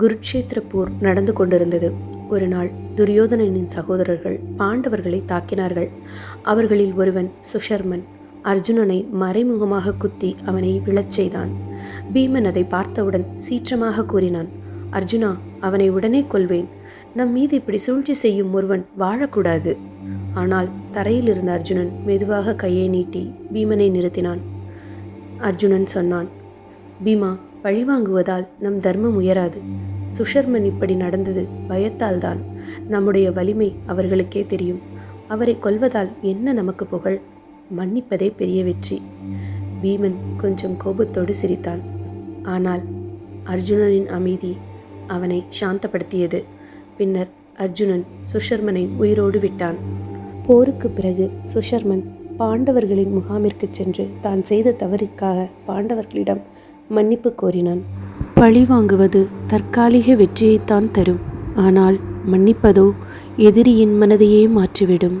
குருட்சேத்திர போர் நடந்து கொண்டிருந்தது. ஒரு நாள் துரியோதனனின் சகோதரர்கள் பாண்டவர்களை தாக்கினார்கள். அவர்களில் ஒருவன் சுஷர்மன். அர்ஜுனனை மறைமுகமாக குத்தி அவனை விழச் செய்தான். பீமன் அதை பார்த்தவுடன் சீற்றமாக கூறினான் அர்ஜுனா அவனை உடனே கொல்வேன். நம் மீது இப்படி சூழ்ச்சி செய்யும் ஒருவன் வாழக்கூடாது. ஆனால் தரையில் இருந்த அர்ஜுனன் மெதுவாக கையை நீட்டி பீமனை நிறுத்தினான். அர்ஜுனன் சொன்னான் பீமா பழிவாங்குவதால் நம் தர்மம் உயராது. சுஷர்மன் இப்படி நடந்தது பயத்தால் தான் நம்முடைய வலிமை அவர்களுக்கே தெரியும். அவரை கொல்வதால் என்ன நமக்கு புகழ்? மன்னிப்பதே பெரிய வெற்றி. பீமன் கொஞ்சம் கோபத்தோடு சிரித்தான். ஆனால் அர்ஜுனனின் அமைதி அவனை சாந்தப்படுத்தியது. பின்னர் அர்ஜுனன் சுஷர்மனை உயிரோடு விட்டான். போருக்கு பிறகு சுஷர்மன் பாண்டவர்களின் முகாமிற்கு சென்று தான் செய்த தவறுக்காக பாண்டவர்களிடம் மன்னிப்பு கோரினான். பழி வாங்குவது தற்காலிக வெற்றியைத்தான் தரும். ஆனால் மன்னிப்பதோ எதிரியின் மனதையே மாற்றிவிடும்.